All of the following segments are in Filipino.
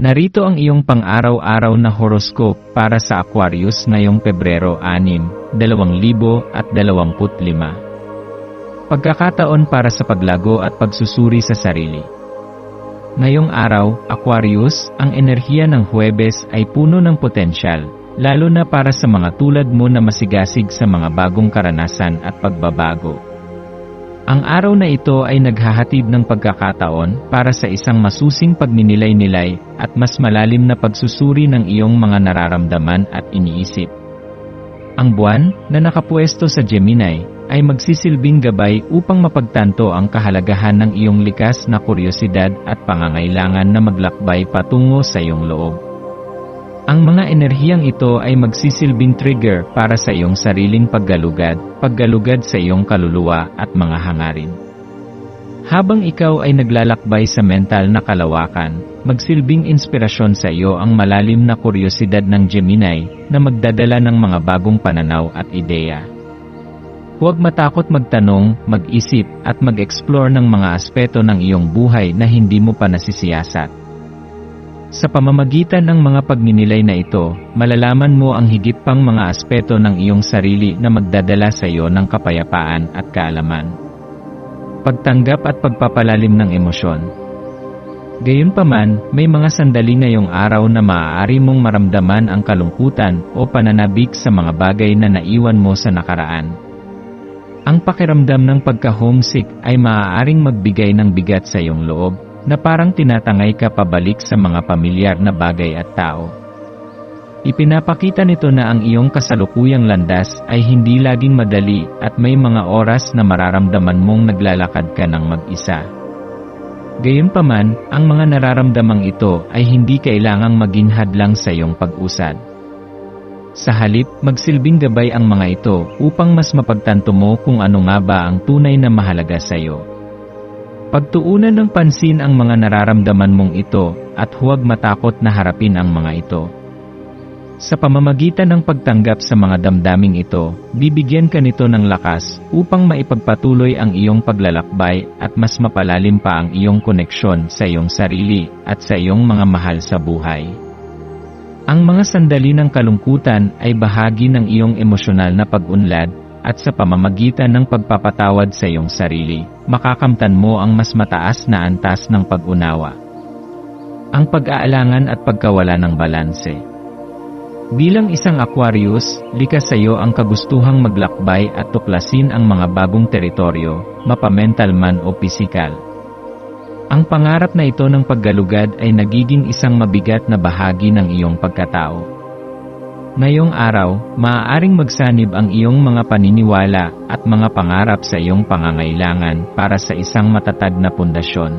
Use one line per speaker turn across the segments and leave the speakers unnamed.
Narito ang iyong pang-araw-araw na horoscope para sa Aquarius ngayong Pebrero 6, 2025. Pagkakataon para sa paglago at pagsusuri sa sarili. Ngayong araw, Aquarius, ang enerhiya ng Huwebes ay puno ng potensyal, lalo na para sa mga tulad mo na masigasig sa mga bagong karanasan at pagbabago. Ang araw na ito ay naghahatid ng pagkakataon para sa isang masusing pagninilay-nilay at mas malalim na pagsusuri ng iyong mga nararamdaman at iniisip. Ang buwan na nakapuesto sa Gemini ay magsisilbing gabay upang mapagtanto ang kahalagahan ng iyong likas na kuryosidad at pangangailangan na maglakbay patungo sa iyong loob. Ang mga enerhiyang ito ay magsisilbing trigger para sa iyong sariling paggalugad, paggalugad sa iyong kaluluwa at mga hangarin. Habang ikaw ay naglalakbay sa mental na kalawakan, magsilbing inspirasyon sa iyo ang malalim na kuryosidad ng Gemini na magdadala ng mga bagong pananaw at ideya. Huwag matakot magtanong, mag-isip at mag-explore ng mga aspeto ng iyong buhay na hindi mo pa nasisiyasat. Sa pamamagitan ng mga pagninilay na ito, malalaman mo ang higit pang mga aspeto ng iyong sarili na magdadala sa iyo ng kapayapaan at kaalaman. Pagtanggap at pagpapalalim ng emosyon. Gayunpaman, may mga sandali ngayong araw na maaari mong maramdaman ang kalungkutan o pananabik sa mga bagay na naiwan mo sa nakaraan. Ang pakiramdam ng pagka-homesick ay maaaring magbigay ng bigat sa iyong loob, na parang tinatangay ka pabalik sa mga pamilyar na bagay at tao. Ipinapakita nito na ang iyong kasalukuyang landas ay hindi laging madali at may mga oras na mararamdaman mong naglalakad ka ng mag-isa. Gayunpaman, ang mga nararamdamang ito ay hindi kailangang maging hadlang sa iyong pag-usad. Sa halip, magsilbing gabay ang mga ito upang mas mapagtanto mo kung ano nga ba ang tunay na mahalaga sa iyo. Pagtuunan ng pansin ang mga nararamdaman mong ito at huwag matakot na harapin ang mga ito. Sa pamamagitan ng pagtanggap sa mga damdaming ito, bibigyan ka nito ng lakas upang maipagpatuloy ang iyong paglalakbay at mas mapalalim pa ang iyong koneksyon sa iyong sarili at sa iyong mga mahal sa buhay. Ang mga sandali ng kalungkutan ay bahagi ng iyong emosyonal na pag-unlad at sa pamamagitan ng pagpapatawad sa iyong sarili, makakamtan mo ang mas mataas na antas ng pag-unawa. Ang pag-aalangan at pagkawala ng balanse. Bilang isang Aquarius, likas sa iyo ang kagustuhang maglakbay at tuklasin ang mga bagong teritoryo, mapamental man o pisikal. Ang pangarap na ito ng paggalugad ay nagiging isang mabigat na bahagi ng iyong pagkatao. Ngayong araw, maaaring magsanib ang iyong mga paniniwala at mga pangarap sa iyong pangangailangan para sa isang matatag na pundasyon.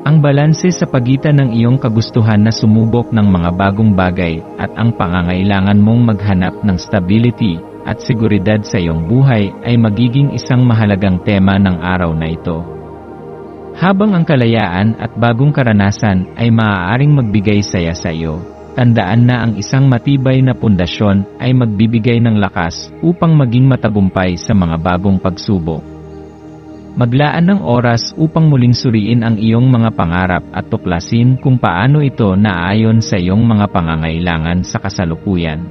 Ang balanse sa pagitan ng iyong kagustuhan na sumubok ng mga bagong bagay at ang pangangailangan mong maghanap ng stability at seguridad sa iyong buhay ay magiging isang mahalagang tema ng araw na ito. Habang ang kalayaan at bagong karanasan ay maaaring magbigay saya sa iyo, tandaan na ang isang matibay na pundasyon ay magbibigay ng lakas upang maging matagumpay sa mga bagong pagsubok. Maglaan ng oras upang muling suriin ang iyong mga pangarap at tuklasin kung paano ito naayon sa iyong mga pangangailangan sa kasalukuyan.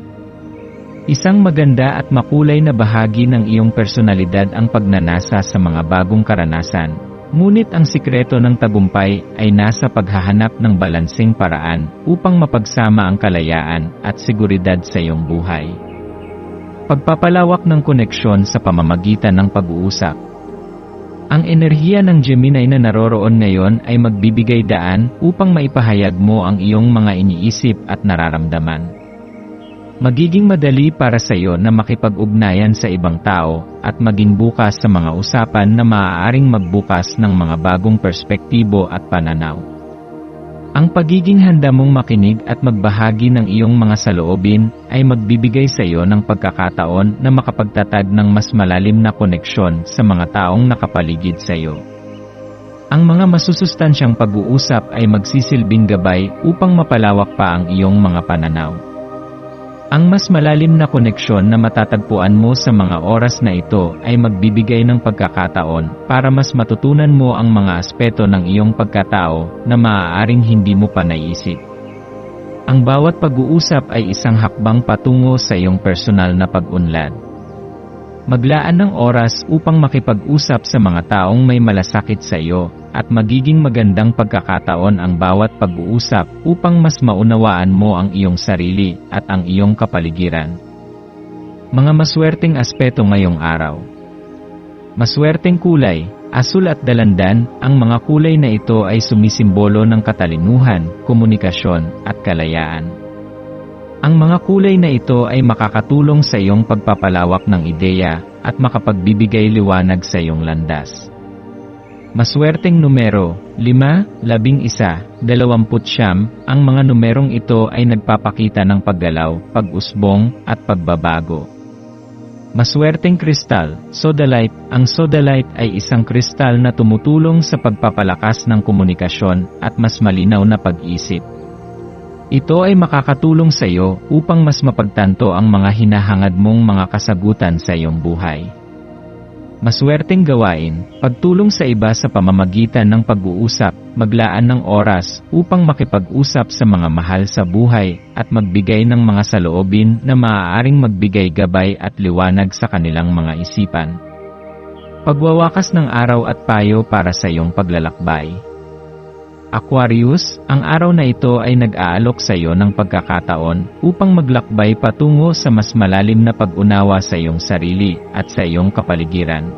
Isang maganda at makulay na bahagi ng iyong personalidad ang pagnanasa sa mga bagong karanasan, ngunit ang sikreto ng tagumpay ay nasa paghahanap ng balansing paraan upang mapagsama ang kalayaan at seguridad sa iyong buhay. Pagpapalawak ng koneksyon sa pamamagitan ng pag-uusap, ang enerhiya ng Gemini na naroroon ngayon ay magbibigay daan upang maipahayag mo ang iyong mga iniisip at nararamdaman. Magiging madali para sa iyo na makipag-ugnayan sa ibang tao at maging bukas sa mga usapan na maaaring magbukas ng mga bagong perspektibo at pananaw. Ang pagiging handa mong makinig at magbahagi ng iyong mga saloobin ay magbibigay sa iyo ng pagkakataon na makapagtatag ng mas malalim na koneksyon sa mga taong nakapaligid sa iyo. Ang mga masusustansyang pag-uusap ay magsisilbing gabay upang mapalawak pa ang iyong mga pananaw. Ang mas malalim na koneksyon na matatagpuan mo sa mga oras na ito ay magbibigay ng pagkakataon para mas matutunan mo ang mga aspeto ng iyong pagkatao na maaaring hindi mo pa naisip. Ang bawat pag-uusap ay isang hakbang patungo sa iyong personal na pag-unlad. Maglaan ng oras upang makipag-usap sa mga taong may malasakit sa iyo at magiging magandang pagkakataon ang bawat pag-uusap upang mas maunawaan mo ang iyong sarili at ang iyong kapaligiran. Mga maswerteng aspeto ngayong araw. Maswerteng kulay, asul at dalandan, ang mga kulay na ito ay sumisimbolo ng katalinuhan, komunikasyon, at kalayaan. Ang mga kulay na ito ay makakatulong sa iyong pagpapalawak ng ideya at makapagbibigay liwanag sa iyong landas. Maswerteng numero, 5, 11, 29, ang mga numerong ito ay nagpapakita ng paggalaw, pag-usbong, at pagbabago. Maswerteng kristal, sodalite, ang sodalite ay isang kristal na tumutulong sa pagpapalakas ng komunikasyon at mas malinaw na pag-isip. Ito ay makakatulong sa iyo upang mas mapagtanto ang mga hinahangad mong mga kasagutan sa iyong buhay. Maswerteng gawain, pagtulong sa iba sa pamamagitan ng pag-uusap, maglaan ng oras upang makipag-usap sa mga mahal sa buhay at magbigay ng mga saloobin na maaaring magbigay gabay at liwanag sa kanilang mga isipan. Pagwawakas ng araw at payo para sa iyong paglalakbay. Aquarius, ang araw na ito ay nag-aalok sa iyo ng pagkakataon upang maglakbay patungo sa mas malalim na pag-unawa sa iyong sarili at sa iyong kapaligiran.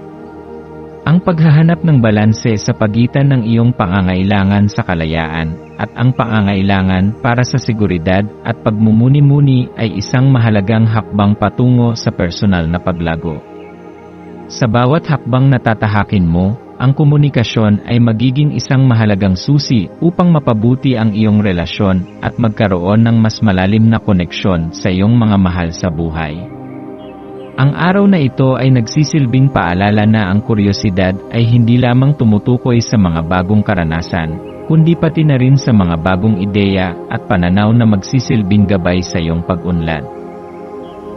Ang paghahanap ng balanse sa pagitan ng iyong pangangailangan sa kalayaan at ang pangangailangan para sa seguridad at pagmumuni-muni ay isang mahalagang hakbang patungo sa personal na paglago. Sa bawat hakbang na tatahakin mo, ang komunikasyon ay magiging isang mahalagang susi upang mapabuti ang iyong relasyon at magkaroon ng mas malalim na koneksyon sa iyong mga mahal sa buhay. Ang araw na ito ay nagsisilbing paalala na ang kuryosidad ay hindi lamang tumutukoy sa mga bagong karanasan, kundi pati na rin sa mga bagong ideya at pananaw na magsisilbing gabay sa iyong pag-unlad.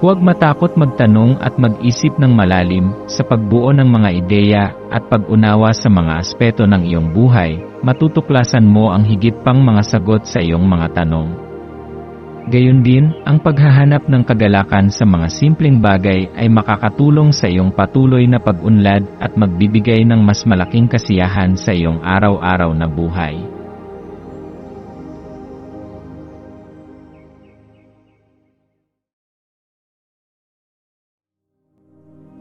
Huwag matakot magtanong at mag-isip ng malalim sa pagbuo ng mga ideya at pag-unawa sa mga aspeto ng iyong buhay, matutuklasan mo ang higit pang mga sagot sa iyong mga tanong. Gayun din, ang paghahanap ng kagalakan sa mga simpleng bagay ay makakatulong sa iyong patuloy na pag-unlad at magbibigay ng mas malaking kasiyahan sa iyong araw-araw na buhay.